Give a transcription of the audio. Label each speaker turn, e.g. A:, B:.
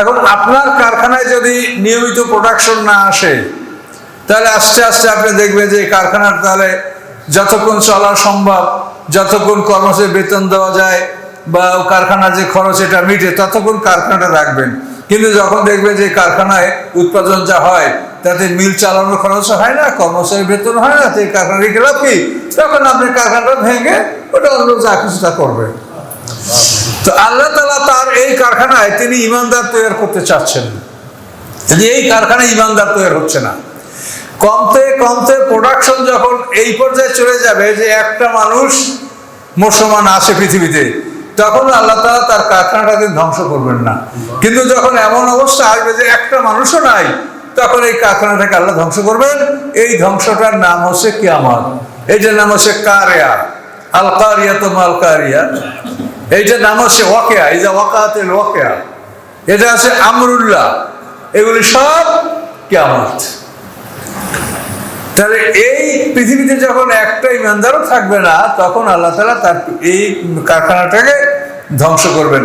A: এখন আপনার কারখানায় যদি নিয়মিত প্রোডাকশন না আসে, তাহলে আস্তে আস্তে আপনি দেখবেন যে কারখানার তাহলে যতক্ষণ চলা সম্ভব, যতক্ষণ কর্মচারী বেতন দেওয়া যায় বা কারখানার যে খরচ এটা মিটে, ততক্ষণ কারখানাটা রাখবেন। কিন্তু যখন দেখবেন যে কারখানায় উৎপাদন যা হয়, তাতে মিল চালানোর খরচ হয় না কর্মচারী বেতন হয় না এই কারখানা রেখে লাভ কি? তখন আপনি কারখানাটা ভেঙে ওটা অন্য যা কিছুটা করবেন। তো আল্লাহ তালা তার এই কারখানায় তিনি ইমানদার তৈরি করতে চাচ্ছেন। যদি এই কারখানায় ইমানদার তৈরি হচ্ছে না। কমতে কমতে প্রোডাকশন যখন এই পর্যায়ে চলে যাবে যে একটা মানুষ মুসলমান আছে পৃথিবীতে, তখন আল্লাহ তালা তার কারখানাটাকে ধ্বংস করবেন না। কিন্তু যখন এমন অবস্থা আসবে যে একটা মানুষও নাই, তখন এই কারখানাটাকে আল্লাহ ধ্বংস করবেন। এই ধ্বংসটার নাম হচ্ছে কিয়ামত। এইটার নাম হচ্ছে কারিয়া। আল কারিয়া তো মাল কারিয়া এইটার নাম হচ্ছে ওয়াকেয়া, এই যে ওয়াকাতের ওয়াকেয়া। এটা আছে আমরুল্লাহ। এগুলি সব কেমত তাহলে এই পৃথিবীতে যখন একটা ইমানদারও থাকবে না, তখন আল্লাহ তালা তার এই কারখানাটাকে ধ্বংস করবেন।